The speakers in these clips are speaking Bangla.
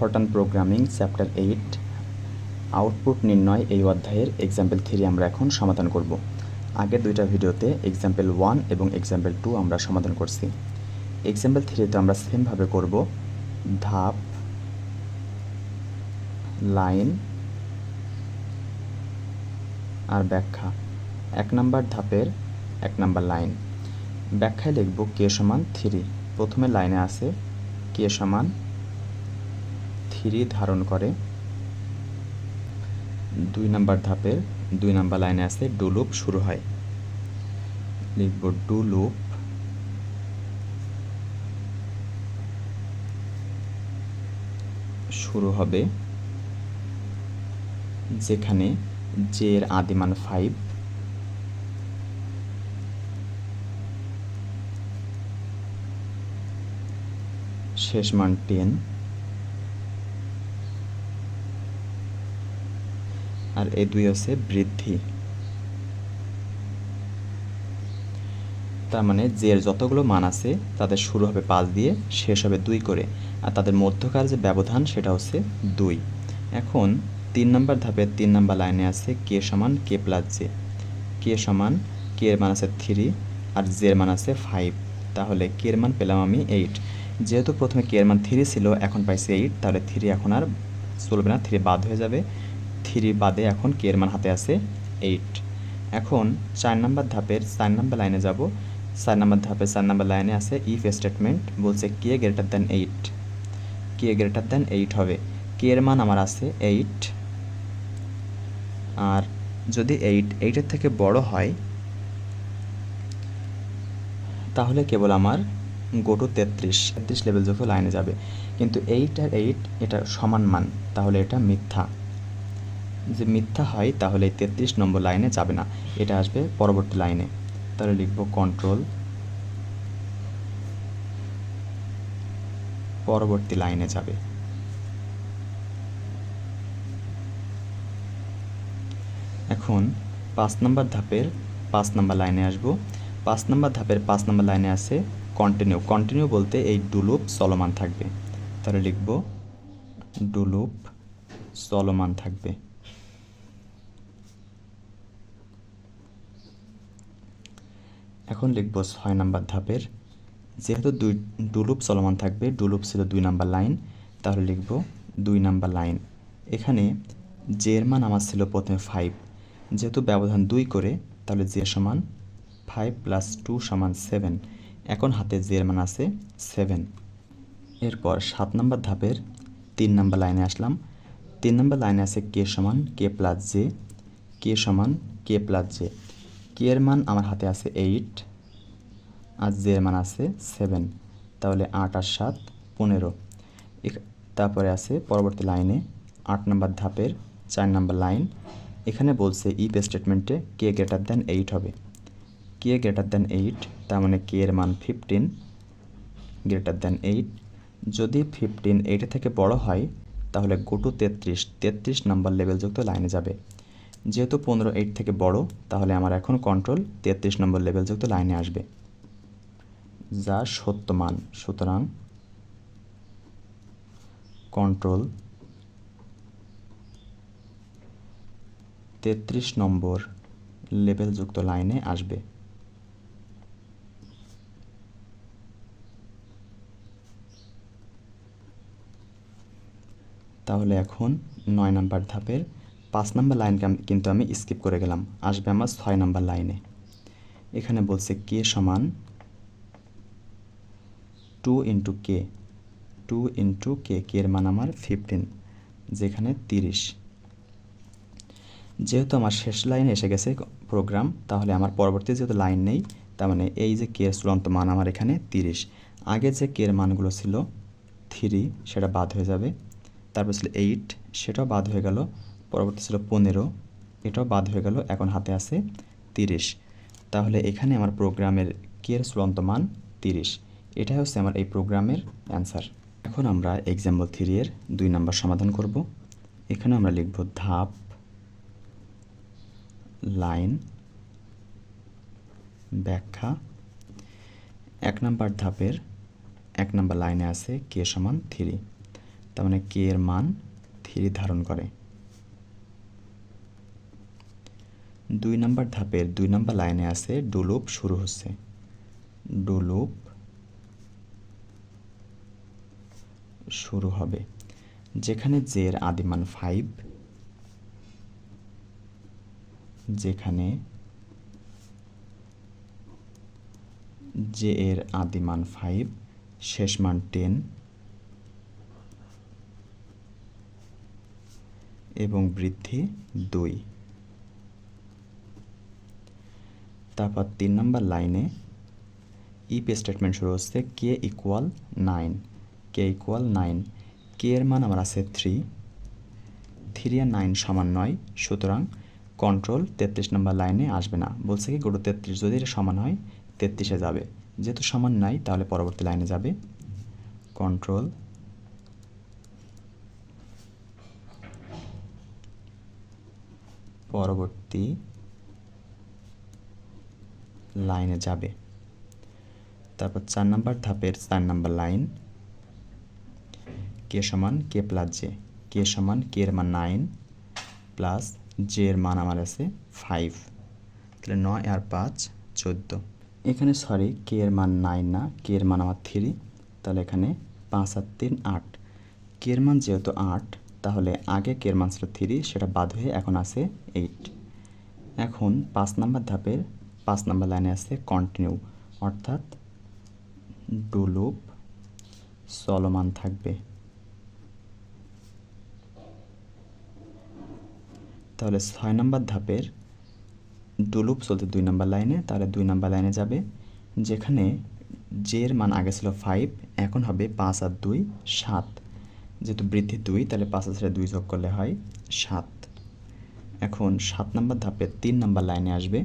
Fortran programming chapter eight output নির্ণয়, এই অধ্যায়ের এক্সাম্পল থ্রি আমরা এখন সমাধান করব। আগের দুইটা ভিডিওতে এক্সাম্পল ওয়ান এবং এক্সাম্পল টু আমরা সমাধান করছি। এক্সাম্পল থ্রিতে আমরা সেমভাবে করব। ধাপ লাইন আর ব্যাখ্যা। এক নাম্বার ধাপের এক নাম্বার লাইন ব্যাখ্যায় লিখব কে সমান থ্রি প্রথমে লাইনে আছে কে সমান থ্রি ধারণ করে। দুই নাম্বার ধাপের দুই নাম্বার লাইনে আছে ডু লুপ শুরু হয়। লিখব ডু লুপ শুরু হবে যেখানে জে এর আদিমান ফাইভ। শেষ মান টেন। আর এ দুই হচ্ছে বৃদ্ধি। তার মানে এর যতগুলো মান আছে, তাদের শুরু হবে পাঁচ দিয়ে, শেষ হবে দুই করে। আর তাদের মধ্যকার যে ব্যবধান, সেটা হচ্ছে দুই। এখন তিন নম্বর ধাপের তিন নম্বর লাইনে আছে কে সমান কে প্লাস জে কে সমান, কে এর মান আছে থ্রি আর জে এর মান আছে ফাইভ তাহলে কে এর মান পেলাম আমি এইট যেহেতু প্রথমে কে এর মান থ্রি ছিল, এখন পাইছি এইট তাহলে থ্রি এখন আর চলবে না থ্রি বাদ হয়ে যাবে। থ্রি বাদে এখন কে এর মান হাতে আছে? এইট। এখন চার নাম্বার ধাপের চার নাম্বার লাইনে যাব। চার নাম্বার ধাপে চার নাম্বার লাইনে আছে ইফ স্টেটমেন্ট বলছে K greater than eight K greater than eight হবে। কে এর মান আমার আছে? এইট আর যদি এইট এইটের থেকে বড় হয়, তাহলে কেবল আমার গো তেত্রিশ। তেত্রিশ লেভেল যুক্ত লাইনে যাবে। কিন্তু এইট আর এইট এটা সমান মান। তাহলে এটা মিথ্যা। যে মিথ্যা হয়, তাহলে তেত্রিশ নম্বর লাইনে যাবে না। এটা আসবে পরবর্তী লাইনে। তাহলে লিখব কন্ট্রোল পরবর্তী লাইনে যাবে। এখন পাঁচ নম্বর ধাপের পাঁচ নম্বর লাইনে আসব। পাঁচ নম্বর ধাপের পাঁচ নম্বর লাইনে আছে কন্টিনিউ কন্টিনিউ বলতে এই ডুলুপ চলমান থাকবে। তাহলে লিখব ডুলুপ চলমান থাকবে। এখন লিখব ছয় নাম্বার ধাপের। যেহেতু দুই ডুলুপ চলমান থাকবে ডুলুপ ছিল দুই নাম্বার লাইন, তাহলে লিখব দুই নাম্বার লাইন। এখানে জের মান আমার ছিল প্রথমে ফাইভ যেহেতু ব্যবধান দুই করে, তাহলে জে সমান ফাইভ প্লাস টু সমান সেভেন এখন হাতে জের মান আছে সেভেন এরপর সাত নম্বর ধাপের তিন নম্বর লাইনে আসলাম। তিন নম্বর লাইনে আছে কে সমান কে প্লাস জে কে সমান কে প্লাস জে কে এর মান আমার হাতে আছে এইট আর জে এর মান আছে সেভেন তাহলে আট আর সাত পনেরো। তারপরে আছে পরবর্তী লাইনে আট নম্বর ধাপের চার নম্বর লাইন। এখানে বলছে ইফ স্টেটমেন্টে কে গ্রেটার দ্যান এইট হবে। কে গ্রেটার দ্যান এইট তার মানে কে এর মান ফিফটিন গ্রেটার দ্যান এইট যদি ফিফটিন এইটের থেকে বড় হয়, তাহলে গোটু তেত্রিশ তেত্রিশ নাম্বার লেভেলযুক্ত লাইনে যাবে। যেহেতু পনেরো এইট থেকে বড়, তাহলে আমার এখন কন্ট্রোল তেত্রিশ নম্বর লেভেলযুক্ত লাইনে আসবে। যা সত্য মান। সুতরাং কন্ট্রোল তেত্রিশ নম্বর লেভেলযুক্ত লাইনে আসবে। তাহলে এখন নয় নাম্বার ধাপের পাঁচ নাম্বার লাইনকে কিন্তু আমি স্কিপ করে গেলাম। আসবে আমার ছয় নাম্বার লাইনে। এখানে বলছে কে সমান? Two into K. Two into K. K এর মান আমার ফিফটিন যেখানে তিরিশ। যেহেতু আমার শেষ লাইনে এসে গেছে প্রোগ্রাম তাহলে আমার পরবর্তী যেহেতু লাইন নেই, তার মানে এই যে কে চূড়ান্ত মান আমার এখানে তিরিশ। আগে যে কের মানগুলো ছিল থ্রি সেটা বাদ হয়ে যাবে। তারপর ছিল এইট সেটাও বাদ হয়ে গেল। পরবর্তী ছিল পনেরো। এটাও বাদ হয়ে গেল, এখন হাতে আছে তিরিশ। তাহলে এখানে আমার প্রোগ্রামের কের চূড়ান্ত মান? তিরিশ। এটাই হচ্ছে আমার এই প্রোগ্রামের অ্যান্সার। এখন আমরা এক্সাম্পল থ্রি এর দুই নাম্বার সমাধান করব। এখানে আমরা লিখব ধাপ লাইন ব্যাখ্যা। এক নাম্বার ধাপের এক নাম্বার লাইনে আছে কে সমান থ্রি তার মানে কে এর মান থ্রি ধারণ করে। দুই নাম্বার ধাপের দুই নাম্বার লাইনে আছে ডুলুপ শুরু হচ্ছে। ডুলুপ শুরু হবে। যেখানে জের আদিমান ফাইভ যেখানে জে এর আদিমান ফাইভ শেষ মান টেন এবং বৃদ্ধি দুই। তারপর তিন নম্বর লাইনে ইপ স্টেটমেন্ট শুরু হচ্ছে K equal nine K equal nine K এর মান আমার আছে থ্রি থ্রি আর নাইন সমান নয়, সুতরাং কন্ট্রোল তেত্রিশ নম্বর লাইনে আসবে না। বলছে কি গোটো তেত্রিশ, যদি এটা সমান হয়, তেত্রিশে যাবে। যেহেতু সমান নাই, তাহলে পরবর্তী লাইনে যাবে। কন্ট্রোল পরবর্তী লাইনে যাবে। তারপর চার নাম্বার ধাপের চার নাম্বার লাইন। কে সমান কে প্লাস জে কে সমান কে এর মান নাইন প্লাস জে এর মান আমার আছে ফাইভ তাহলে নয় আর পাঁচ চোদ্দ। এখানে সরি কে এর মান নাইন না, কে এর মান আমার থ্রি তাহলে এখানে পাঁচ আর তিন আট। কে এর মান যেহেতু আট, তাহলে আগে কে এর মান ছিল থ্রি সেটা বাদ হয়ে এখন আছে এইট এখন পাঁচ নাম্বার ধাপের পাঁচ নাম্বার লাইনে আছে কন্টিনিউ অর্থাৎ ডুলুপ চলমান থাকবে। তাহলে ছয় নম্বর ধাপের ডুলুপ চলতে দুই নম্বর লাইনে, তাহলে দুই নম্বর লাইনে যাবে, যেখানে জের মান আগে ছিল ফাইভ এখন হবে পাঁচ আর দুই, সাত। যেহেতু বৃদ্ধি দুই, তাহলে পাঁচ আর দুই যোগ করলে হয় সাত। এখন সাত নম্বর ধাপে তিন নম্বর লাইনে আসবে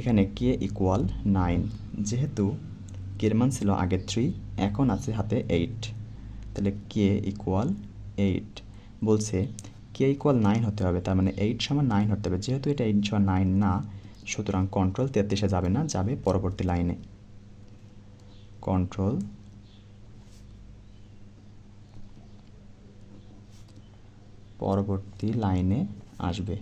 এখানে কে ইকুয়াল নাইন যেহেতু কের মান ছিল আগে থ্রি এখন আছে হাতে এইট তাহলে কে ইকুয়াল এইট বলছে কে ইকুয়াল নাইন হতে হবে, তার মানে এইট সমান নাইন হতে হবে। যেহেতু এটা এইট সমান নাইন না, সুতরাং কন্ট্রোল তেত্রিশে যাবে না, যাবে পরবর্তী লাইনে কন্ট্রোল পরবর্তী লাইনে আসবে।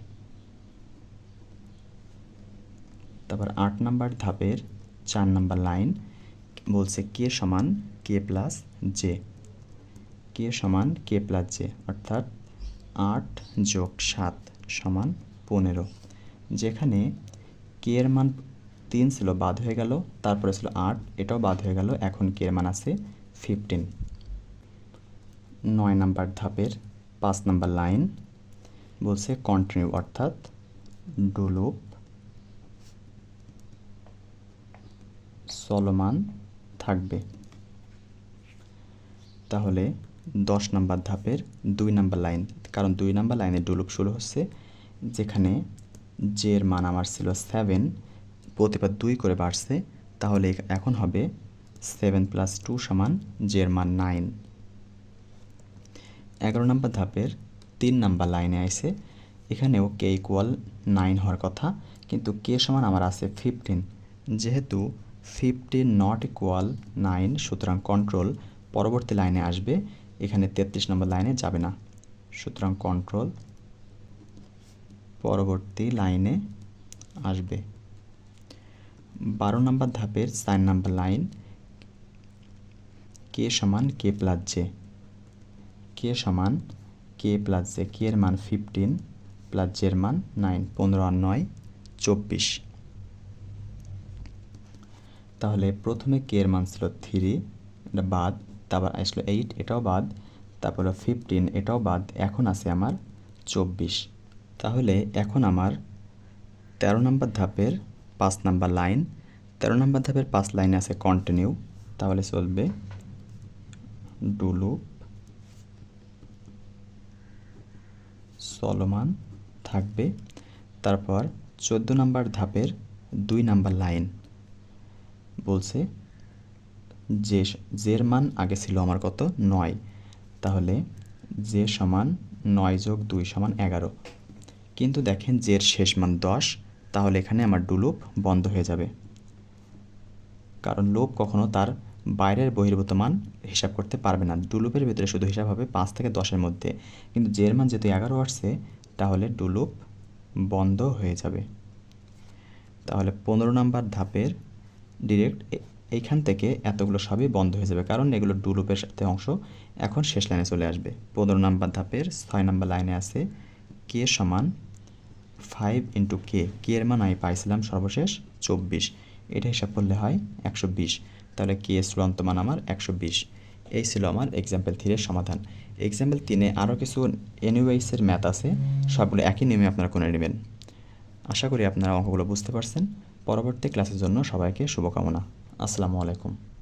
তারপর আট নাম্বার ধাপের চার নাম্বার লাইন বলছে কে সমান কে প্লাস জে কে সমান কে প্লাস জে অর্থাৎ আট যোগ সাত সমান পনেরো। যেখানে কে এর মান তিন ছিল, বাদ হয়ে গেল, তারপরে ছিল আট, এটাও বাদ হয়ে গেল, এখন কে এর মান আছে ফিফটিন নয় নাম্বার ধাপের পাঁচ নাম্বার লাইন বলছে কন্টিনিউ অর্থাৎ ডুলুপ চলমান থাকবে। তাহলে দশ নাম্বার ধাপের দুই নাম্বার লাইন, কারণ দুই নাম্বার লাইনে ডুলুপ শুরু হচ্ছে যেখানে জের মান আমার ছিল সেভেন প্রতিবার দুই করে বাড়ছে, তাহলে এখন হবে সেভেন প্লাস টু সমান জের মান নাইন এগারো নাম্বার ধাপের তিন নাম্বার লাইনে আইছে, এখানেও কে ইকুয়াল নাইন হওয়ার কথা, কিন্তু কে সমান আমার আছে ফিফটিন যেহেতু ফিফটিন নট ইকুয়াল নাইন সুতরাং কন্ট্রোল পরবর্তী লাইনে আসবে, এখানে তেত্রিশ নম্বর লাইনে যাবে না। সুতরাং কন্ট্রোল পরবর্তী লাইনে আসবে। বারো নম্বর ধাপের চার নম্বর লাইন, কে সমান কে প্লাস জে কে সমান কে প্লাস জে কে এর মান ফিফটিন প্লাস জের মান নাইন পনেরো আর নয়, চব্বিশ। তাহলে প্রথমে কে এর মান ছিল থ্রি এটা বাদ, তারপর আসলো এইট এটাও বাদ, তারপরে ফিফটিন এটাও বাদ, এখন আছে আমার চব্বিশ। তাহলে এখন আমার তেরো নম্বর ধাপের পাঁচ নাম্বার লাইন তেরো নম্বর ধাপের পাঁচ লাইনে আছে কন্টিনিউ তাহলে চলবে ডুলুপ চলমান থাকবে। তারপর চোদ্দ নম্বর ধাপের দুই নাম্বার লাইন বলছে, যে জের মান আগে ছিল আমার কত? নয়। তাহলে জে সমান নয় যোগ দুই সমান এগারো। কিন্তু দেখেন জের শেষ মান দশ, তাহলে এখানে আমার ডুলুপ বন্ধ হয়ে যাবে। কারণ লোপ কখনো তার বাইরের বহির্ভূত মান হিসাব করতে পারবে না। ডুলুপের ভিতরে শুধু হিসাব হবে পাঁচ থেকে দশের মধ্যে। কিন্তু জের মান যেহেতু এগারো আসছে, তাহলে ডুলুপ বন্ধ হয়ে যাবে। তাহলে পনেরো নাম্বার ধাপের ডিরেক্ট এইখান থেকে এতগুলো সবই বন্ধ হয়ে যাবে। কারণ এগুলো ডুলুপের সাথে অংশ এখন শেষ লাইনে চলে আসবে। পনেরো নাম্বার ধাপের ছয় নাম্বার লাইনে আছে কে সমান ফাইভ ইন্টু কে কে এর মান আমি পাইছিলাম সর্বশেষ চব্বিশ। এটা হিসাব করলে হয় একশো বিশ। তাহলে কে চূড়ান্ত মান আমার একশো বিশ। এই ছিল আমার এক্সাম্পল থ্রির সমাধান। এক্সাম্পল তিনে আরও কিছু এনিওয়াইসের ম্যাথ আছে। সবগুলো একই নিয়মে আপনারা করে নেবেন। আশা করি আপনারা অঙ্কগুলো বুঝতে পারছেন। পরবর্তী ক্লাসের জন্য সবাইকে শুভকামনা। আসসালামু আলাইকুম।